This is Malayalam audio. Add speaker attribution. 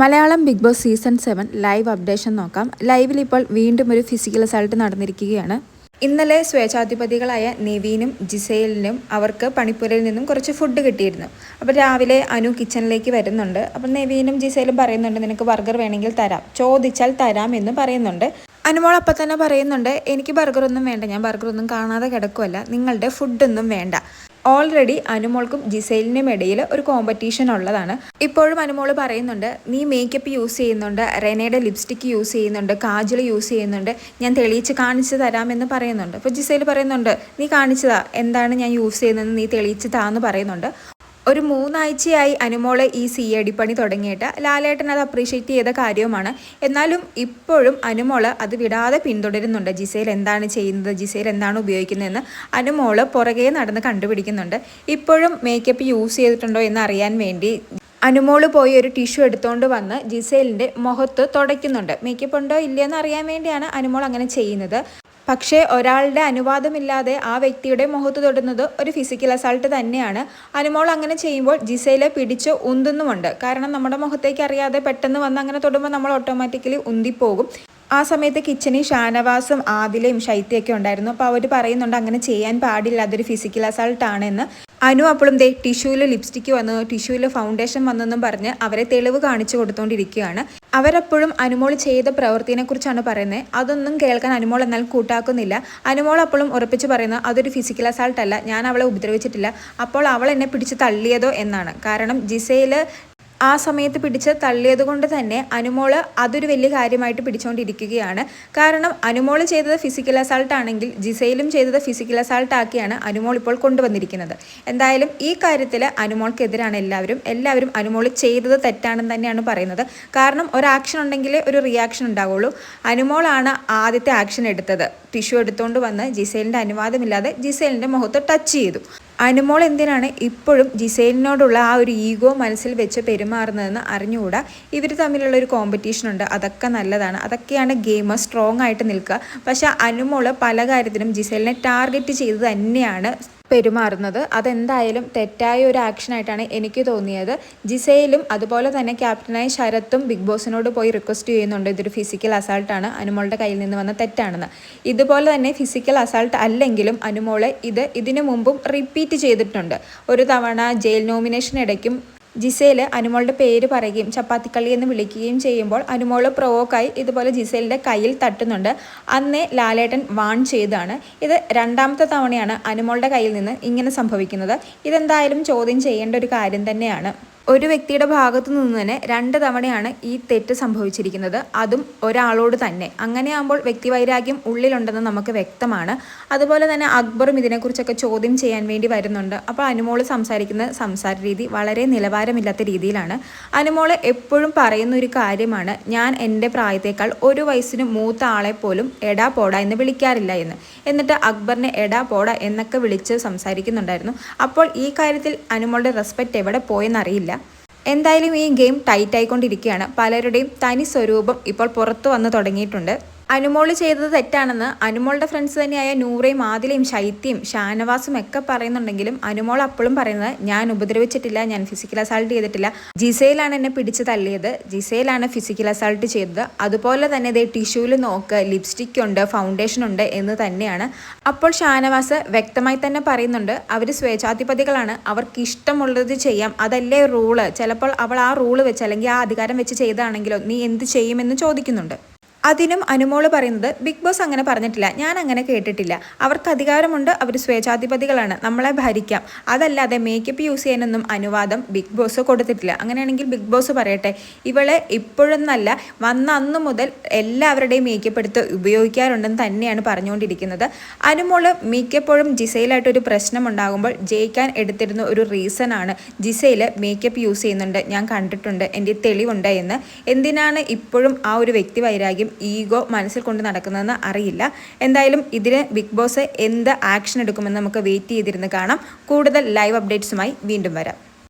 Speaker 1: Malayalam Bigg Boss season seven live updation നോക്കാം. ലൈവിൽ ഇപ്പോൾ വീണ്ടും ഒരു ഫിസിക്കൽ അസൾട്ട് നടന്നിരിക്കുകയാണ്. ഇന്നലെ സ്വേച്ഛാധിപതികളായ നിവീനും ജിസേലിനും അവർക്ക് പണിപ്പുരയിൽ നിന്നും കുറച്ച് ഫുഡ് കിട്ടിയിരുന്നു. അപ്പോൾ രാവിലെ അനു കിച്ചണിലേക്ക് വരുന്നുണ്ട്. അപ്പോൾ നിവീനും ജിസേലും പറയുന്നുണ്ട് നിനക്ക് ബർഗർ വേണമെങ്കിൽ തരാം. ചോദിച്ചാൽ തരാം എന്ന് പറയുന്നുണ്ട്. അനുമോൾ അപ്പം തന്നെ പറയുന്നുണ്ട് എനിക്ക് ബർഗറൊന്നും വേണ്ട ഞാൻ ബർഗറൊന്നും കാണാതെ കിടക്കുമല്ല നിങ്ങളുടെ ഫുഡൊന്നും വേണ്ട. ഓൾറെഡി അനുമോൾക്കും ജിസൈലിനും ഇടയിൽ ഒരു കോമ്പറ്റീഷൻ ഉള്ളതാണ്. ഇപ്പോഴും അനുമോൾ പറയുന്നുണ്ട് നീ മേക്കപ്പ് യൂസ് ചെയ്യുന്നുണ്ട് റെനയുടെ ലിപ്സ്റ്റിക് യൂസ് ചെയ്യുന്നുണ്ട് കാജൽ യൂസ് ചെയ്യുന്നുണ്ട് ഞാൻ തെളിയിച്ച് കാണിച്ചു തരാമെന്ന് പറയുന്നുണ്ട്. അപ്പോൾ ജിസൈൽ പറയുന്നുണ്ട് നീ കാണിച്ചതാ എന്താണ് ഞാൻ യൂസ് ചെയ്യുന്നതെന്ന് നീ തെളിയിച്ച് താന്ന് പറയുന്നുണ്ട്. ഒരു മൂന്നാഴ്ചയായി അനുമോൾ ഈ സി പണി തുടങ്ങിയിട്ട് ലാലേട്ടൻ അത് അപ്രീഷിയേറ്റ് ചെയ്ത കാര്യവുമാണ്. എന്നാലും ഇപ്പോഴും അനുമോൾ അത് വിടാതെ പിന്തുടരുന്നുണ്ട്. ജിസയിൽ എന്താണ് ചെയ്യുന്നത്? ജിസയിൽ എന്താണ് ഉപയോഗിക്കുന്നതെന്ന് അനുമോൾ പുറകെ നടന്ന് കണ്ടുപിടിക്കുന്നുണ്ട്. ഇപ്പോഴും മേക്കപ്പ് യൂസ് ചെയ്തിട്ടുണ്ടോ എന്ന് അറിയാൻ വേണ്ടി അനുമോൾ പോയി ഒരു ടിഷ്യൂ എടുത്തുകൊണ്ട് വന്ന് ജിസേലിന്റെ മുഖത്ത് തുടയ്ക്കുന്നുണ്ട്. മേക്കപ്പ് ഉണ്ടോ ഇല്ലയെന്ന് അറിയാൻ വേണ്ടിയാണ് അനുമോൾ അങ്ങനെ ചെയ്യുന്നത്. പക്ഷേ ഒരാളുടെ അനുവാദമില്ലാതെ ആ വ്യക്തിയുടെ മുഖത്ത് തൊടുന്നത് ഒരു ഫിസിക്കൽ അസാൾട്ട് തന്നെയാണ്. അനുമോൾ അങ്ങനെ ചെയ്യുമ്പോൾ ജിസയിലെ പിടിച്ച് ഉന്തുന്നുമുണ്ട്. കാരണം നമ്മുടെ മുഖത്തേക്ക് അറിയാതെ പെട്ടെന്ന് വന്ന് അങ്ങനെ തൊടുമ്പോൾ നമ്മൾ ഓട്ടോമാറ്റിക്കലി ഉന്തിപ്പോകും. ആ സമയത്ത് കിച്ചണിൽ ഷാനവാസും ആദിലയും ശൈത്യയൊക്കെ ഉണ്ടായിരുന്നു. അപ്പോൾ അവർ പറയുന്നുണ്ട് അങ്ങനെ ചെയ്യാൻ പാടില്ല അതൊരു ഫിസിക്കൽ അസാൾട്ട് ആണെന്ന്. അനു അപ്പോഴും ദേ ടിഷ്യൂവിൽ ലിപ്സ്റ്റിക്ക് വന്നു. ടിഷ്യൂവിൽ ഫൗണ്ടേഷൻ വന്നെന്നും പറഞ്ഞ് അവരെ തെളിവ് കാണിച്ചു കൊടുത്തുകൊണ്ടിരിക്കുകയാണ് അവരപ്പോഴും അനുമോൾ ചെയ്ത കുറിച്ചാണ് പറയുന്നത്. അതൊന്നും കേൾക്കാൻ അനുമോൾ എന്നാൽ കൂട്ടാക്കുന്നില്ല. അനുമോൾ അപ്പോഴും ഉറപ്പിച്ച് പറയുന്നത് അതൊരു ഫിസിക്കൽ അസാൾട്ട് അല്ല. ഞാൻ അവളെ ഉപദ്രവിച്ചിട്ടില്ല. അപ്പോൾ അവൾ എന്നെ പിടിച്ച് തള്ളിയതോ എന്നാണ്. കാരണം ജിസയിൽ ആ സമയത്ത് പിടിച്ച് തള്ളിയത് കൊണ്ട് തന്നെ അനുമോൾ അതൊരു വലിയ കാര്യമായിട്ട് പിടിച്ചുകൊണ്ടിരിക്കുകയാണ് കാരണം അനുമോൾ ചെയ്തത് ഫിസിക്കൽ അസാൾട്ട് ആണെങ്കിൽ ജിസയിലും ചെയ്തത് ഫിസിക്കൽ അസാൾട്ട് ആക്കിയാണ് അനുമോൾ ഇപ്പോൾ കൊണ്ടുവന്നിരിക്കുന്നത്. എന്തായാലും ഈ കാര്യത്തിൽ അനുമോൾക്കെതിരാണ് എല്ലാവരും. എല്ലാവരും അനുമോൾ ചെയ്തത് തെറ്റാണെന്ന് തന്നെയാണ് പറയുന്നത്. കാരണം ഒരു ആക്ഷൻ ഉണ്ടെങ്കിൽ ഒരു റിയാക്ഷൻ ഉണ്ടാവുള്ളൂ. അനുമോളാണ് ആദ്യത്തെ ആക്ഷൻ എടുത്തത്. ടിഷ്യൂ എടുത്തുകൊണ്ട് വന്ന് ജിസേലിന്റെ അനുവാദമില്ലാതെ ജിസേലിന്റെ മുഖത്ത് ടച്ച് ചെയ്തു. അനുമോൾ എന്തിനാണ് ഇപ്പോഴും ജിസൈലിനോടുള്ള ആ ഒരു ഈഗോ മനസ്സിൽ വെച്ച് പെരുമാറുന്നതെന്ന് അറിഞ്ഞുകൂടാ? ഇവർ തമ്മിലുള്ള ഒരു കോമ്പറ്റീഷൻ ഉണ്ട്. അതൊക്കെ നല്ലതാണ്. അതൊക്കെയാണ് ഗെയിം സ്ട്രോങ് ആയിട്ട് നിൽക്കുക. പക്ഷേ അനുമോൾ പല കാര്യത്തിനും ജിസൈലിനെ ടാർഗറ്റ് ചെയ്ത് തന്നെയാണ് പെരുമാറുന്നത്. അതെന്തായാലും തെറ്റായ ഒരു ആക്ഷനായിട്ടാണ് എനിക്ക് തോന്നിയത്. ജിസയിലും അതുപോലെ തന്നെ ക്യാപ്റ്റനായ ശരത്തും ബിഗ് ബോസിനോട് പോയി റിക്വസ്റ്റ് ചെയ്യുന്നുണ്ട്. ഇതൊരു ഫിസിക്കൽ അസാൾട്ടാണ് അനുമോളുടെ കയ്യിൽ നിന്ന് വന്ന തെറ്റാണെന്ന്. ഇതുപോലെ തന്നെ ഫിസിക്കൽ അസാൾട്ട് അല്ലെങ്കിലും അനുമോളെ ഇത് ഇതിനു മുമ്പും റിപ്പീറ്റ് ചെയ്തിട്ടുണ്ട്. ഒരു തവണ ജയിൽ നോമിനേഷൻ ഇടയ്ക്കും ജിസേൽ അനുമോളുടെ പേര് പറയുകയും ചപ്പാത്തിക്കളി എന്ന് വിളിക്കുകയും ചെയ്യുമ്പോൾ അനുമോൾ പ്രൊവോക്കായി ഇതുപോലെ ജിസേലിന്റെ കയ്യിൽ തട്ടുന്നുണ്ട്. അന്നേ ലാലേട്ടൻ വാൺ ചെയ്താണ് ഇത് രണ്ടാമത്തെ തവണയാണ് അനുമോളുടെ കയ്യിൽ നിന്ന് ഇങ്ങനെ സംഭവിക്കുന്നത്. ഇതെന്തായാലും ചോദ്യം ചെയ്യേണ്ട ഒരു കാര്യം തന്നെയാണ്. ഒരു വ്യക്തിയുടെ ഭാഗത്തു നിന്ന് തന്നെ രണ്ട് തവണയാണ് ഈ തെറ്റ് സംഭവിച്ചിരിക്കുന്നത്. അതും ഒരാളോട് തന്നെ. അങ്ങനെയാകുമ്പോൾ വ്യക്തിവൈരാഗ്യം ഉള്ളിലുണ്ടെന്ന് നമുക്ക് വ്യക്തമാണ്. അതുപോലെ തന്നെ അക്ബറും ഇതിനെക്കുറിച്ചൊക്കെ ചോദ്യം ചെയ്യാൻ വേണ്ടി വരുന്നുണ്ട്. അപ്പോൾ അനുമോൾ സംസാരിക്കുന്ന സംസാര രീതി വളരെ നിലവാരമില്ലാത്ത രീതിയിലാണ്. അനുമോൾ എപ്പോഴും പറയുന്ന ഒരു കാര്യമാണ് ഞാൻ എന്റെ പ്രായത്തേക്കാൾ ഒരു വയസ്സിന് മൂത്ത ആളെ പോലും എടാ പോടാ എന്ന് വിളിക്കാറില്ല എന്ന്. എന്നിട്ട് അക്ബറിനെ എടാ പോടാ എന്നൊക്കെ വിളിച്ച് സംസാരിക്കുന്നുണ്ടായിരുന്നു. അപ്പോൾ ഈ കാര്യത്തിൽ അനുമോളുടെ റെസ്പെക്റ്റ് എവിടെ പോയെന്നറിയില്ല. എന്തായാലും ഈ ഗെയിം ടൈറ്റ് ആയിക്കൊണ്ടിരിക്കുകയാണ് പലരുടെയും തനി സ്വരൂപം ഇപ്പോൾ പുറത്തു വന്നു തുടങ്ങിയിട്ടുണ്ട്. അനുമോൾ ചെയ്തത് തെറ്റാണെന്ന് അനുമോളുടെ ഫ്രണ്ട്സ് തന്നെയായ നൂറയും ആദിലയും ശൈത്യയും ഷാനവാസും ഒക്കെ പറയുന്നുണ്ടെങ്കിലും അനുമോൾ അപ്പോഴും പറയുന്നത് ഞാൻ ഉപദ്രവിച്ചിട്ടില്ല ഞാൻ ഫിസിക്കൽ അസാൾട്ട് ചെയ്തിട്ടില്ല. ജിസയിലാണ് എന്നെ പിടിച്ച് തള്ളിയത് ജിസയിലാണ് ഫിസിക്കൽ അസാൾട്ട് ചെയ്തത്. അതുപോലെ തന്നെ ഇതേ ടിഷ്യൂവിൽ നോക്ക് ലിപ്സ്റ്റിക് ഉണ്ട് ഫൗണ്ടേഷൻ ഉണ്ട് എന്ന് തന്നെയാണ്. അപ്പോൾ ഷാനവാസ് വ്യക്തമായി തന്നെ പറയുന്നുണ്ട് അവർ സ്വേച്ഛാധിപതികളാണ്. അവർക്ക് ഇഷ്ടമുള്ളത് ചെയ്യാം. അതല്ലേ റൂൾ ചിലപ്പോൾ അവൾ ആ റൂൾ വെച്ച് അല്ലെങ്കിൽ ആ അധികാരം വെച്ച് ചെയ്താണെങ്കിലോ നീ എന്ത് ചെയ്യുമെന്ന് ചോദിക്കുന്നുണ്ട്. അതിനും അനുമോൾ പറയുന്നത് ബിഗ് ബോസ് അങ്ങനെ പറഞ്ഞിട്ടില്ല. ഞാൻ അങ്ങനെ കേട്ടിട്ടില്ല. അവർക്ക് അധികാരമുണ്ട്. അവർ സ്വേച്ഛാധിപതികളാണ്. നമ്മളെ ഭരിക്കാം. അതല്ലാതെ മേക്കപ്പ് യൂസ് ചെയ്യാനൊന്നും അനുവാദം ബിഗ് ബോസ് കൊടുത്തിട്ടില്ല. അങ്ങനെയാണെങ്കിൽ ബിഗ് ബോസ് പറയട്ടെ. ഇവളെ ഇപ്പോഴൊന്നല്ല വന്ന അന്ന് മുതൽ എല്ലാവരുടെയും മേക്കപ്പ് എടുത്ത് ഉപയോഗിക്കാറുണ്ടെന്ന് തന്നെയാണ് പറഞ്ഞുകൊണ്ടിരിക്കുന്നത്. അനുമോൾ മിക്കപ്പോഴും ജിസയിലായിട്ടൊരു പ്രശ്നം ഉണ്ടാകുമ്പോൾ ജയിക്കാൻ എടുത്തിരുന്ന ഒരു റീസൺ ആണ് ജിസയിൽ മേക്കപ്പ് യൂസ് ചെയ്യുന്നുണ്ട്. ഞാൻ കണ്ടിട്ടുണ്ട്. എന്റെ തെളിവുണ്ട് എന്ന്. എന്തിനാണ് ഇപ്പോഴും ആ ഒരു വ്യക്തി വൈരാഗ്യം ഈഗോ മനസ്സിൽ കൊണ്ട് നടക്കുന്നതെന്ന് അറിയില്ല. എന്തായാലും ഇതിന് ബിഗ് ബോസ് എന്ത് ആക്ഷൻ എടുക്കുമെന്ന് നമുക്ക് വെയിറ്റ് ചെയ്തിരുന്ന് കാണാം. കൂടുതൽ ലൈവ് അപ്ഡേറ്റ്സുമായി വീണ്ടും വരാം.